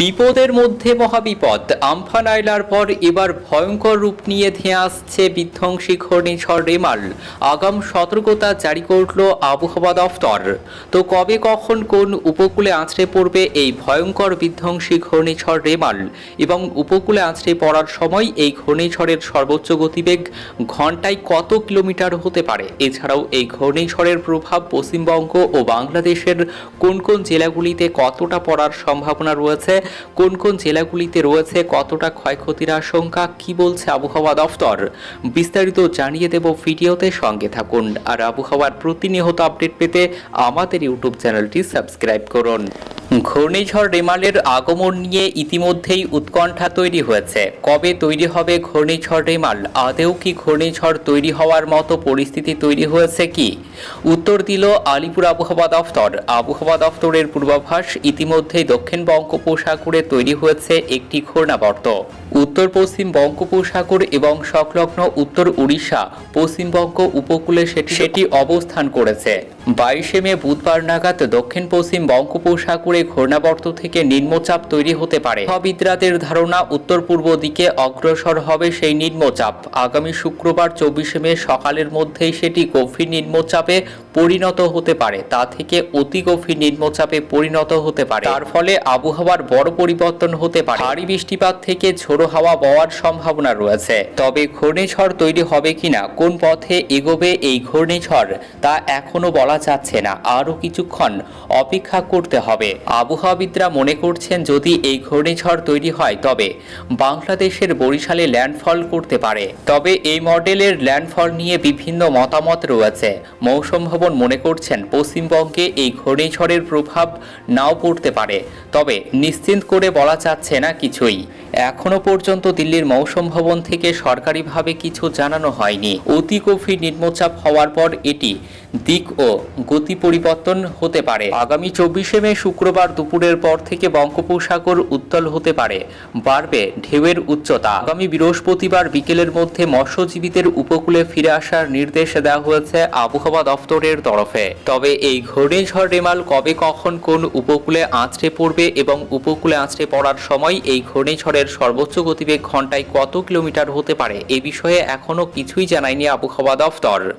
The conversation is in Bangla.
বিপদের মধ্যে মহাবিপদ। আমফান আইলার পর এবার ভয়ঙ্কর রূপ নিয়ে ধেয়ে আসছে বিধ্বংসী ঘূর্ণিঝড় রেমাল। আগাম সতর্কতা জারি করল আবহাওয়া দফতর। তো কবে কখন কোন উপকূলে আছড়ে পড়বে এই ভয়ঙ্কর বিধ্বংসী ঘূর্ণিঝড় রেমাল? এবং উপকূলে আছড়ে পড়ার সময় এই ঘূর্ণিঝড়ের সর্বোচ্চ গতিবেগ ঘন্টায় কত কিলোমিটার হতে পারে? এছাড়াও এই ঘূর্ণিঝড়ের প্রভাব পশ্চিমবঙ্গ ও বাংলাদেশের কোন কোন জেলাগুলিতে কতটা পড়ার সম্ভাবনা রয়েছে? কোন কোন জেলাগুলিতে রয়েছে, কতটা ক্ষয়ক্ষতির আশঙ্কা, কি বলছে আবহাওয়া দফতর? বিস্তারিত জানিয়ে দেব ভিডিওতে সঙ্গে থাকুন। আর আবহাওয়ার প্রতিনিয়ত আপডেট পেতে আমাদের ইউটিউব চ্যানেলটি সাবস্ক্রাইব করুন। ঘূর্ণিঝড় রেমালের আগমন নিয়ে ইতিমধ্যেই উৎকণ্ঠা তৈরি হয়েছে। কবে তৈরি হবে ঘূর্ণিঝড় রেমাল? আদেও কি ঘূর্ণিঝড় তৈরি হওয়ার মতো পরিস্থিতি তৈরি হয়েছে কি? উত্তর দিল আলিপুর আবহাওয়া দফতর। আবহাওয়া দফতরের পূর্বাভাস ইতিমধ্যেই দক্ষিণ বঙ্গোপসাগরে তৈরি হয়েছে একটি ঘূর্ণাবর্ত। উত্তর পশ্চিম বঙ্গোপসাগর এবং সংলগ্ন উত্তর উড়িষ্যা, পশ্চিমবঙ্গ উপকূলে সেটি অবস্থান করেছে। বাইশে মে বুধবার নাগাদ দক্ষিণ পশ্চিম বঙ্গোপসাগরে ঘূর্ণাবর্ত থেকে নিম্নচাপ তৈরি হতে পারে। হবিদ্রাদের ধারণা, উত্তর পূর্ব দিকে অগ্রসর হবে সেই নিম্নচাপ। আগামী শুক্রবার চব্বিশে মে সকালের মধ্যেই সেটি গভীর নিম্নচাপে পরিণত হতে পারে, তা থেকে অতি গভীর নিম্নচাপে পরিণত হতে পারে। তার ফলে আবহাওয়ার বড় পরিবর্তন হতে পারে। ভারী বৃষ্টিপাত থেকে ঝোড়ো হাওয়া বওয়ার সম্ভাবনা রয়েছে। তবে ঘূর্ণিঝড় তৈরি হবে কিনা, কোন পথে এগোবে এই ঘূর্ণিঝড়, তা এখনও বলা যাচ্ছে না। আরও কিছুক্ষণ অপেক্ষা করতে হবে। আবহাওয়াবিদরা মনে করছেন, যদি এই ঘূর্ণিঝড় তৈরি হয়, তবে বাংলাদেশের বরিশালে ল্যান্ডফল করতে পারে। তবে এই মডেলের ল্যান্ডফল নিয়ে বিভিন্ন মতামত রয়েছে। মৌসুম মনে করছেন পশ্চিমবঙ্গে এই ঘূর্ণিঝড়ের প্রভাব নাও পড়তে পারে। তবে নিশ্চিন্ত করে বলা যাচ্ছে না কিছুই। এখনও পর্যন্ত দিল্লির মৌসুম ভবন থেকে সরকারিভাবে কিছু জানানো হয়নি। অতি গভীর নিম্নচাপ হওয়ার পর এটি দিক ও গতি পরিবর্তন হতে পারে। আগামী চব্বিশে মে শুক্রবার দুপুরের পর থেকে বঙ্গোপসাগর উত্তল হতে পারে। বাড়বে ঢেউয়ের উচ্চতা। আগামী বৃহস্পতিবার বিকেলের মধ্যে মৎস্যজীবীদের উপকূলে ফিরে আসার নির্দেশ দেওয়া হয়েছে আবহাওয়া দফতরের তরফে। তবে এই ঘূর্ণিঝড় রেমাল কবে, কখন, কোন উপকূলে আঁচড়ে পড়বে এবং উপকূলে আঁচড়ে পড়ার সময় এই ঘূর্ণিঝড়ের সর্বোচ্চ গতিবেগ ঘন্টায় কত কিলোমিটার হতে পারে, এ বিষয়ে এখনও কিছুই জানায়নি আবহাওয়া দফতর।